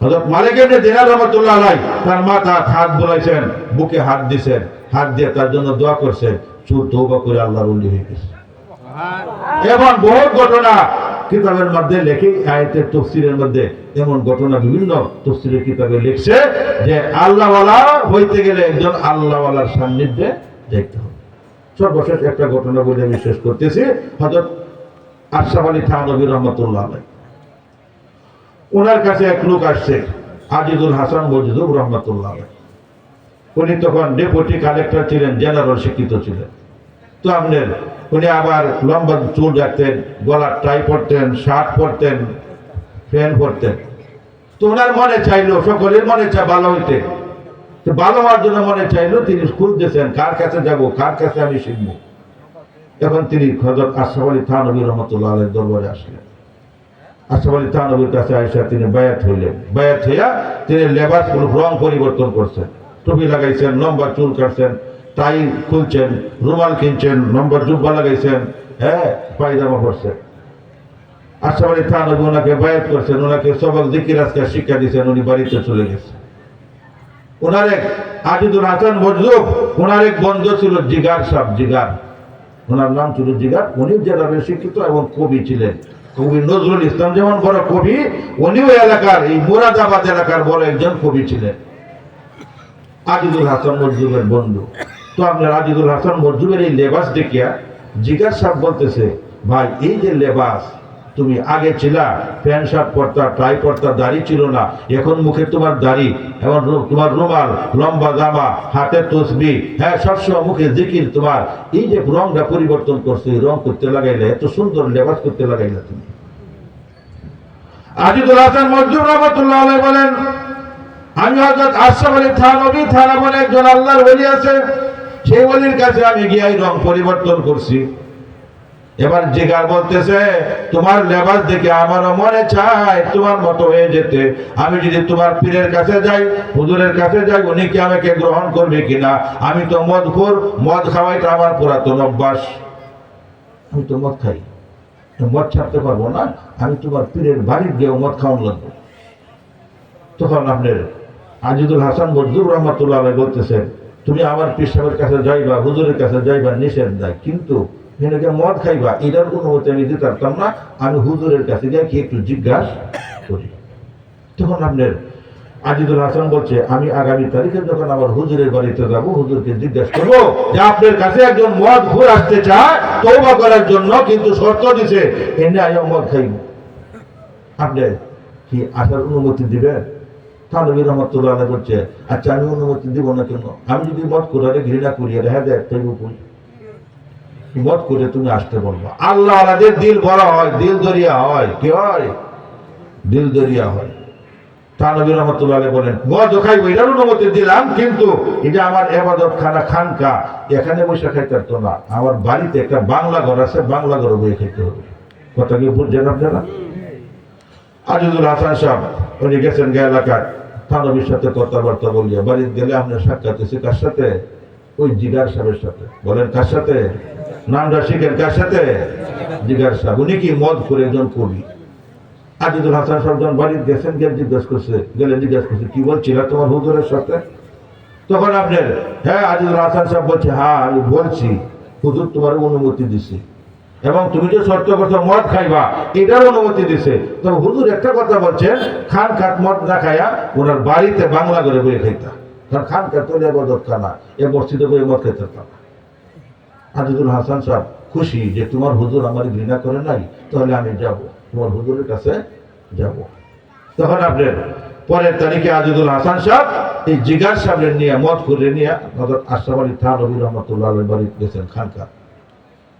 হযরত মালিক ইবনে দিনার রহমাতুল্লাহ আলাই তার হাত বুলাইছেন বুকে হাত দিছেন হাত দিয়ে তার জন্য দোয়া করছেন চুর তৌবা করে আল্লাহর উল্লি হয়ে গেছে। এমন বহুত ঘটনা কিতাবের মধ্যে লেখে আয়াতের তফসিরের মধ্যে এমন ঘটনা বিভিন্ন তফসিরের কিতাবে লিখছে যে আল্লাহওয়ালা হইতে গেলে একজন আল্লাহওয়ালার সান্নিধ্যে দেখতে হবে। সর্বশেষ একটা ঘটনা বলে আমি শেষ করতেছি হজরত আশরাফ আলী থানবী রহমতুল্লাহ আলাই ওনার কাছে এক লোক আসছে, আজিজুল হাসান মজিদুর রহমতুল্লাহ উনি তখন ডেপুটি কালেক্টর ছিলেন, জেনারেল শিক্ষিত ছিলেন। তো আপনার উনি আবার লম্বা চুল রাখতেন গলার টাই পরতেন, শার্ট পরতেন ফ্যান পরতেন। তো ওনার মনে চাইলো, সকলের মনে চায় ভালো হইতে। তো ভালো হওয়ার জন্য মনে চাইলো, তিনি স্কুল দিয়েছেন কার কাছে যাব, কার কাছে আমি শিখব? এখন তিনি হজরত আশরাফ আলী থানবী রহমতুল্লাহ দরবারে আসলেন। আশরাফ আলী কাছে আইসা তিনি বায়াত হইলেন। বায়াত হইয়া তিনি লেবাস রং পরিবর্তন করছেন। টুপি লাগাইছেন লম্বা চুল কাটছেন, টাই খুলছেন, রুমাল কিনছেন, নম্বর জুব্বা লাগাইছেন হ্যাঁ পায়জামা পরছেন। আশরাফ আলী থানবী ওনাকে বায়াত করছেন, ওনাকে সবক জিকির আজকার শিক্ষা দিয়েছেন, উনি বাড়িতে চলে গেছেন ওনার এক আজিদুল হাসান মজলুব ওনার এক বন্ধু ছিল জিগার সাহ জিগার। ওনার নাম ছিল জিগার। উনি জেলারের শিক্ষিত এবং কবি ছিলেন নজরুল ইসলাম যেমন বড় কবি, উনিও এলাকার, এই মুরাদাবাদ এলাকার বড় একজন কবি ছিলেন। আজিদুল হাসান মজলুবের বন্ধু। তো আপনার আজিদুল হাসান মজলুবের এই লেবাস দেখিয়া জিজ্ঞাসা বলতেছে, ভাই, এই যে লেবাস তুমি আগে ছিলা, প্যান্ট, শার্ট পরতা, টাই পরতা, দাড়ি ছিল না। এখন মুখে তোমার দাড়ি এবং তোমার রুমাল, লম্বা জামা, হাতে তসবি হ্যাঁ সবসময় মুখে জিকির তোমার। এই যে রংটা পরিবর্তন করছে রং করতে লাগাইলে, এত সুন্দর লেবাস করতে লাগাইলে তুমি। আজিদুল হাসান মজদুর রহমতুল্লাহ বলেন, আমি হযরত আশরাফ আলী থানবী, থানা বলে একজন আল্লাহর ওলি আছে। সেই ওলির কাছে আমি গিয়ে রং পরিবর্তন করছি। এবার জিগার বলতেছে তোমার লেবাস দেখে আমারও মনে চায়, তোমার মতো হয়ে যেতে। আমি যদি তোমার পীরের কাছে যাই, হুজুরের কাছে যাই, উনি কি আমাকে গ্রহণ করবে কিনা? আমি তো মদ খোর মদ খাওয়াইটা আমার পুরাতন অভ্যাস। আমি তো মদ খাই। মদ ছাড়তে পারব না, আমি তোমার পীরের বাড়ির গিয়েও মদ খাওয়ান লাগবো। তখন আপনার আজিদুল হাসান মজদুর রহমতুল্লাহ বলতেছেন, তুমি আমার পীর সাহেবের কাছে যাইবা, হুজুরের কাছে যাইবা, নিষেধ দেয় কিন্তু এনাকে মদ খাইবা, এটার অনুমতি আমি দিতে পারতাম না। আমি হুজুরের কাছে যাই কি একটু জিজ্ঞাসা করি। তখন আপনার আজিদুল হাসান বলছে, আমি আগামী তারিখে যখন আমার হুজুরের বাড়িতে যাব, হুজুরকে জিজ্ঞাসা করব যে আপনার কাছে একজন মদ ঘুর আসতে চায় তৌবা করার জন্য কিন্তু শর্ত দিছে, এনে আমি মদ খাইব। আপনি কি আসার অনুমতি দিবেন? থানবী রহমতুল্লাহ বলছে আচ্ছা আমি অনুমতি দিব না কেন? আমি যদি মত করে ঘৃণা করি দেখা যায় তাই করি করে তুমি আসতে বলব। আল্লাহ আলাদের দিল বড় হয়, দিল দরিয়া হয়। কি হয়? দিল দরিয়া হয়। থানবী রহমতুল্লাহ বলেন, মদ খাইব এটার অনুমতি দিলাম, কিন্তু এটা আমার এবাদত খানা খানকা, এখানে বসে খাইতে পারতো না। আমার বাড়িতে একটা বাংলা ঘর আছে, বাংলা ঘরে বই খাইতে হবে। কথা কি বুঝছেন আপনারা? আজিজুল হাসান সাহেব, উনি গেছেন গে এলাকায় থানবীর সাথে কথাবার্তা বলিয়া বাড়িতে গেলে আপনার সাক্ষাৎ কার সাথে? ওই জিগার সাহেবের সাথে। বলেন, কার সাথে? নামটা শিখেন কার সাথে? জিগার সাহেব উনি কি মদ করে একজন কবি? আজিজুল হাসান সাহেব যখন বাড়িতে গেছেন গিয়ে জিজ্ঞেস করছে, গেলে জিজ্ঞেস করছে, কি বলছিল তোমার হুজুরের সাথে? তখন আপনার হ্যাঁ আজিজুল হাসান সাহেব বলছে হ্যাঁ আমি বলছি, হুজুর তোমার অনুমতি দিছি। এবং তুমি যে শর্ত করছ, মদ খাইবা এটার অনুমতি দিছে। তো হুজুর একটা কথা বলছেন খান খাত মদ না খাইয়া ওনার বাড়িতে বাংলা করে বয়ে খাইতা। কারণ খান খাত তো এবাদত খানা এ মসজিদে বয়ে মদ খাইতে পারতাম আজিজুল হাসান সাহেব খুশি যে তোমার হুজুর আমার ঘৃণা করে নাই, তাহলে আমি যাব। তোমার হুজুরের কাছে যাব। তখন আপনার পরের তারিখে আজিজুল হাসান সাহেব এই জিগার সাহেবের নিয়ে মদ করে নিয়ে হজরত থান রবি রহমতুল্লাহ বাড়ি গেছেন খানকা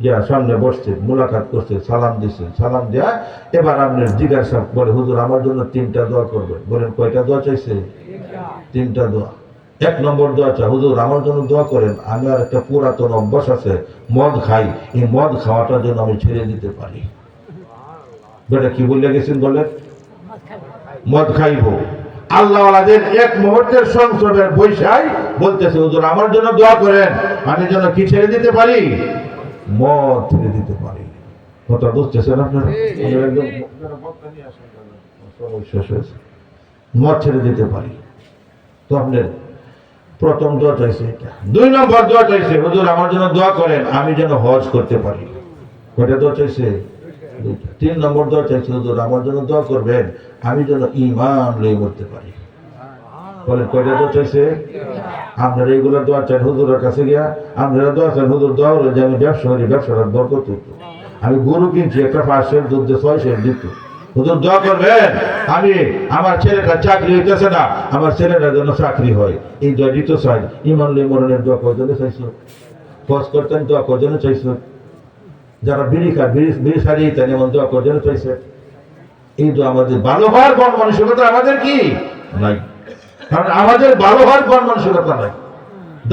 যা সামনে বসছে, মোলাকাত করছে, সালাম দিছে, সালাম দেয়া। এবার আপনার জিগার সাহেব বলে, হুজুর, আমার জন্য তিনটা দোয়া করবেন। বলেন, কয়টা দোয়া চাইছে? তিনটা দোয়া। এক নম্বর দোয়া চা হুজুর আমার জন্য দোয়া করেন আমি আর একটা পুরাতন অভ্যাস আছে মদ খাই। এই মদ খাওয়াটার জন্য আমি ছেড়ে দিতে পারি। বেটা কি বলে গেছেন বলেন? মদ খাইব। আল্লাহওয়ালাদের এক মুহূর্তের সংসদের বৈশাই বলতেছে হুজুর আমার জন্য দোয়া করেন আমি যেন কি ছেড়ে দিতে পারি? মদ ছেড়ে দিতে পারি। কথা বুঝতেছেন আপনারা? মদ ছেড়ে দিতে পারি। তো আপনার প্রথম দোয়া চাইছে এটা দুই নম্বর দোয়া চাইছে, হুজুর, আমার জন্য দোয়া করেন, আমি যেন হজ করতে পারি। কয়টা দোয়া চাইছে? তিন নম্বর দোয়া চাইছে, হুজুর, আমার জন্য দোয়া করবেন, আমি যেন ইমান লই করতে পারি। বলেন কয়টা দোয়া চাইছে? আপনারা এইগুলো দোয়া চান হুজুরের কাছে গিয়া, আপনারা দোয়া চান, হুজুর, দোয়া হলো যে আমি ব্যবসা করি ব্যবসাটা বরকত আমি গরু কিনছি, একটা পাঁচশের দুধ দিয়ে ছয়শের দিত। হুজুর, দোয়া করবেন। আমি আমার ছেলেটা চাকরি হইতেছে না, আমার ছেলেটার জন্য চাকরি হয়। এই দোয়া দিত চাই। ইমান লই মরণের দোয়া কয়জনে চাইছো? ফস করতেন দোয়া কয়জনে চাইছো? যারা বিড়ি খায়, বিড়ি বিড়ি সারিয়ে তেন এমন দোয়া কয়জনে চাইছে? এই দোয়া আমাদের ভালো হওয়ার কোন মানসিকতা আমাদের কি? নাই। কারণ আমাদের ভালো হওয়ার কোন মানসিকতা নাই।